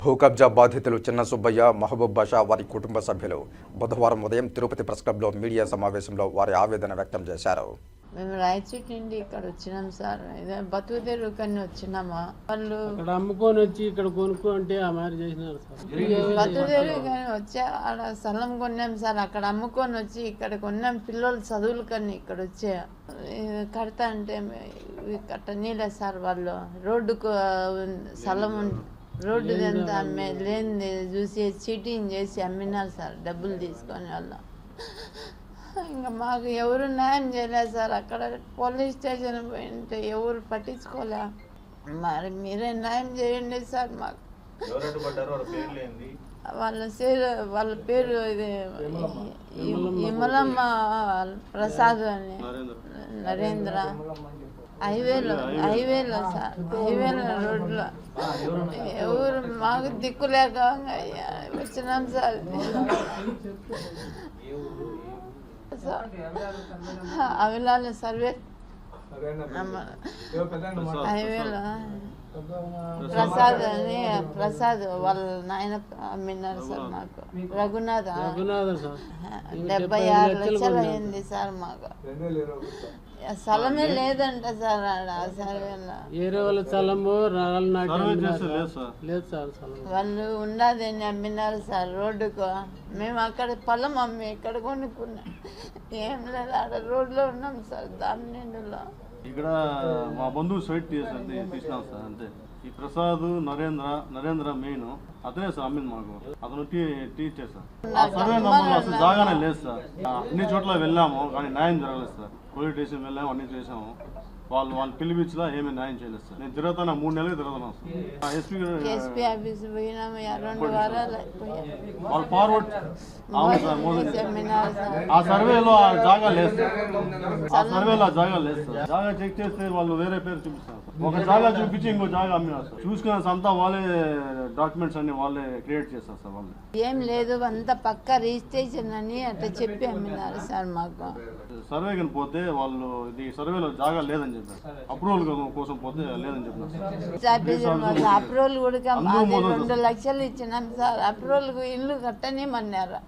భూ కబ్జా బాధితులు చిన్న సుబ్బయ్య మహబూబ్ బాషా వారి కుటుంబ సభ్యులు బుధవారం ఉదయం తిరుపతి ప్రెస్ క్లబ్లో మీడియా సమావేశంలో వారి ఆవేదన వ్యక్తం చేశారు. మేము రాయచూటి నుండి ఇక్కడ వచ్చినాం సార్. ఇదే బతుకు తెరువు కని వచ్చినామా? వాళ్ళు అక్కడ అమ్ముకొని వచ్చి ఇక్కడ కొనుక్కో అంటే ఆ మారి చేసినారు సార్. బతుకు వచ్చా ఆడ స్థలం కొన్నాం సార్. అక్కడ అమ్ముకొని వచ్చి ఇక్కడ కొన్నాం. పిల్లలు చదువులు కని ఇక్కడ వచ్చే. కడతా అంటే కట్టనీలే సార్ వాళ్ళు. రోడ్డుకు స్థలం రోడ్డు ఎంత అమ్మే లేనిది చూసి చీటింగ్ చేసి అమ్మినారు సార్ డబ్బులు తీసుకొని వాళ్ళు. ఇంకా మాకు ఎవరు న్యాయం చేయలేదు సార్ అక్కడ పోలీస్ స్టేషన్ పోయింటే ఎవరు పట్టించుకోలే. మరి మీరే న్యాయం చేయండి సార్ మాకు. వాళ్ళ పేరు వాళ్ళ పేరు ఇది ఇమలమ్మ ప్రసాద్ అని. నరేంద్ర. హైవేలో హైవేలో సార్ హైవేలో రోడ్లో. ఎవరు మాకు దిక్కు లేక వచ్చినాం సార్. అవిలాల సర్వే. హైవేలో ప్రసాద్ అని ప్రసాద్ వాళ్ళ నాయన అమ్మినారు సార్ మాకు. రఘునాథ్ డెబ్బై ఆరు లక్షలు అయింది సార్ మాకు. స్థలమే లేదంట సార్ ఆడ ఆ సర్వేలో ఏరే వాళ్ళ స్థలము లేదు సార్. వాళ్ళు ఉన్నదని అమ్మినారు సార్ రోడ్డుకు. మేము అక్కడ పొలం అమ్మి ఇక్కడ కొనుక్కున్నాం. ఏం లేదు ఆడ రోడ్లో ఉన్నాం సార్ దామినిండులో ఇక్కడ మా బంధువు సైట్ చేసింది తీసినాం సార్ అంతే. ఈ ప్రసాద్ నరేంద్ర నరేంద్ర మెయిన్ అతనే సార్ అమ్మింది మాకు. అతను టీ టీ ఇచ్చారు సార్. ఆ సర్వే నంబర్లో అసలు జాగానే లేదు సార్. అన్ని చోట్ల వెళ్ళాము కానీ న్యాయం జరగలేదు సార్. పోలీస్ స్టేషన్ వెళ్ళాము అన్ని చేసాము వాళ్ళు వాళ్ళు పిలిపించలా ఏమీ న్యాయం చేయలేదు సార్. నేను తిరుగుతాను మూడు నెలలు తిరుగుతున్నాను సార్ ఎస్పీ ఎస్పీ ఆఫీస్ రెండు వారాలు వాళ్ళు ఫార్వర్డ్ అవును సార్ ఆ సర్వేలో ఆ జాగా లేదు సార్. ఆ సర్వేలో ఆ జాగా లేదు సార్. జాగా చెక్ చేస్తే వాళ్ళు వేరే పేరు చూపిస్తారు ఒక జాగా చూపించి ఇంకో జాగా అమ్మినారు సార్. చూసుకున్న అంతా వాళ్ళే డాక్యుమెంట్స్ అన్ని వాళ్ళే క్రియేట్ చేస్తారు సార్ వాళ్ళు. ఏం లేదు అంతా పక్క రిజిస్ట్రేషన్ అని అట్లా చెప్పి అమ్మినారు సార్ మాకు. సర్వే పోతే వాళ్ళు ఇది సర్వేలో జాగా లేదని చెప్పారు అప్రూవల్ కోసం పోతే లేదని చెప్పారు ఆఫీస్ మాకు అప్రూవల్ కూడా రెండు లక్షలు ఇచ్చినాం సార్. అప్రూవల్ ఇల్లు కట్టనేమన్నారు.